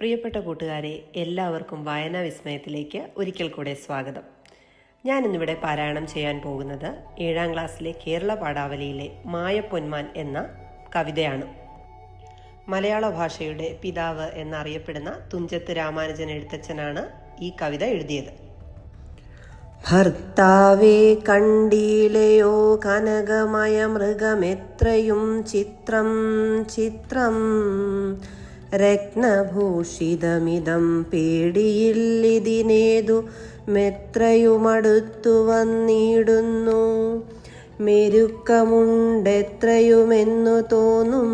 പ്രിയപ്പെട്ട കൂട്ടുകാരെ എല്ലാവർക്കും വായനാ വിസ്മയത്തിലേക്ക് ഒരിക്കൽ കൂടെ സ്വാഗതം. ഞാനിന്നിവിടെ പാരായണം ചെയ്യാൻ പോകുന്നത് ഏഴാം ക്ലാസ്സിലെ കേരള പാഠാവലിയിലെ മായപ്പൊന്മാൻ എന്ന കവിതയാണ്. മലയാള ഭാഷയുടെ പിതാവ് എന്നറിയപ്പെടുന്ന തുഞ്ചത്ത് രാമാനുജൻ എഴുത്തച്ഛനാണ് ഈ കവിത എഴുതിയത്. ഭർത്താവേ കണ്ടീലയോ കനകമയ മൃഗമെത്രയും ചിത്രം ചിത്രം. രത്നഭൂഷിതമിതം പേടിയില്ലിതിനേതു മെത്രയുമടുത്തു വന്നിടുന്നു. മെരുക്കമുണ്ടെത്രയുമെന്നു തോന്നും.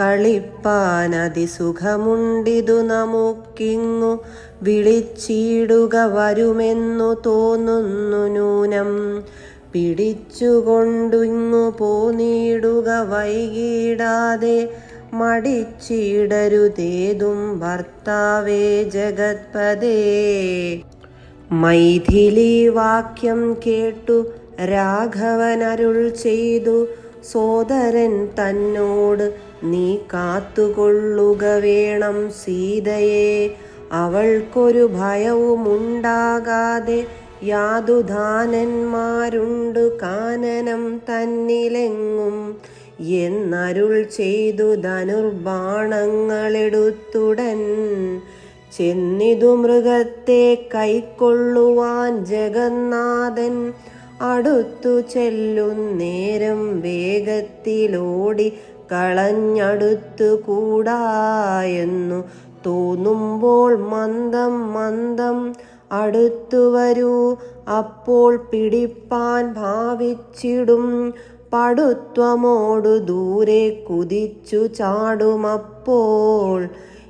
കളിപ്പാനതിസുഖമുണ്ടിതു നമുക്കിങ്ങു വിളിച്ചിടുക വരുമെന്നു തോന്നുന്നു നൂനം പിടിച്ചുകൊണ്ടിങ്ങു പോന്നിടുക വൈകിടാതെ മടിച്ചിടരുതേതും ഭർത്താവേ ജഗത്പദേ മൈഥിലി വാക്യം കേട്ടു രാഘവനരുൾ ചെയ്തു സോദരൻ തന്നോട് നീ കാത്തുകൊള്ളുക വേണം സീതയെ. അവൾക്കൊരു ഭയവുമുണ്ടാകാതെ യാതുധാനന്മാരുണ്ട് കാനനം തന്നിലെങ്ങും. എന്നരുൾ ചെയ്തു ധനുർബാണങ്ങളെടുത്തുടൻ ചെന്നിതു മൃഗത്തെ കൈക്കൊള്ളുവാൻ ജഗന്നാഥൻ അടുത്തു ചെല്ലുന്നേരം വേഗത്തിലോടി കളഞ്ഞടുത്തു കൂടായെന്നു തോന്നുമ്പോൾ മന്ദം മന്ദം അടുത്തു വരൂ അപ്പോൾ പിടിപ്പാൻ ഭാവിച്ചിടും പടുത്വമോടു ദൂരെ കുതിച്ചു ചാടുമപ്പോൾ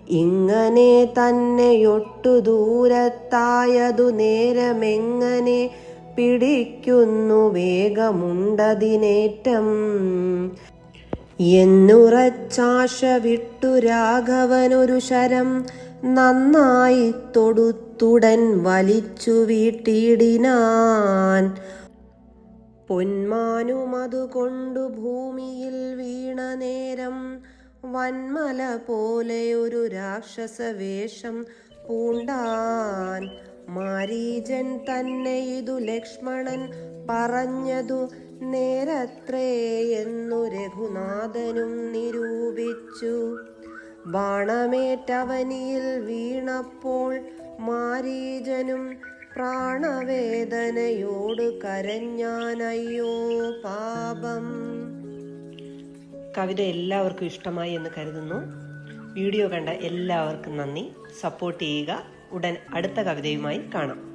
ഇങ്ങനെ തന്നെയൊട്ടു ദൂരത്തായതു നേരമെങ്ങനെ പിടിക്കുന്നു വേഗമുണ്ടതിനേറ്റം. എന്നുറച്ചാശ വിട്ടു രാഘവനൊരു ശരം നന്നായി തൊടുത്തുടൻ വലിച്ചു വീട്ടിടിനാൻ. പൊന്മാനുമതുകൊണ്ടു ഭൂമിയിൽ വീണ നേരം വന്മല പോലെ ഒരു രാക്ഷസ വേഷം പൂണ്ടാൻ മാരീജൻ തന്നെ ഇതു ലക്ഷ്മണൻ പറഞ്ഞതു നേരത്രേ എന്നു രഘുനാഥനും നിരൂപിച്ചു. ബാണമേറ്റവനിയിൽ വീണപ്പോൾ മാരീജനും പ്രാണവേദനയോട് കരഞ്ഞാനയ്യോ പാപം. കവിത എല്ലാവർക്കും ഇഷ്ടമായി എന്ന് കരുതുന്നു. വീഡിയോ കണ്ട എല്ലാവർക്കും നന്ദി. സപ്പോർട്ട് ചെയ്യുക. ഉടൻ അടുത്ത കവിതയുമായി കാണാം.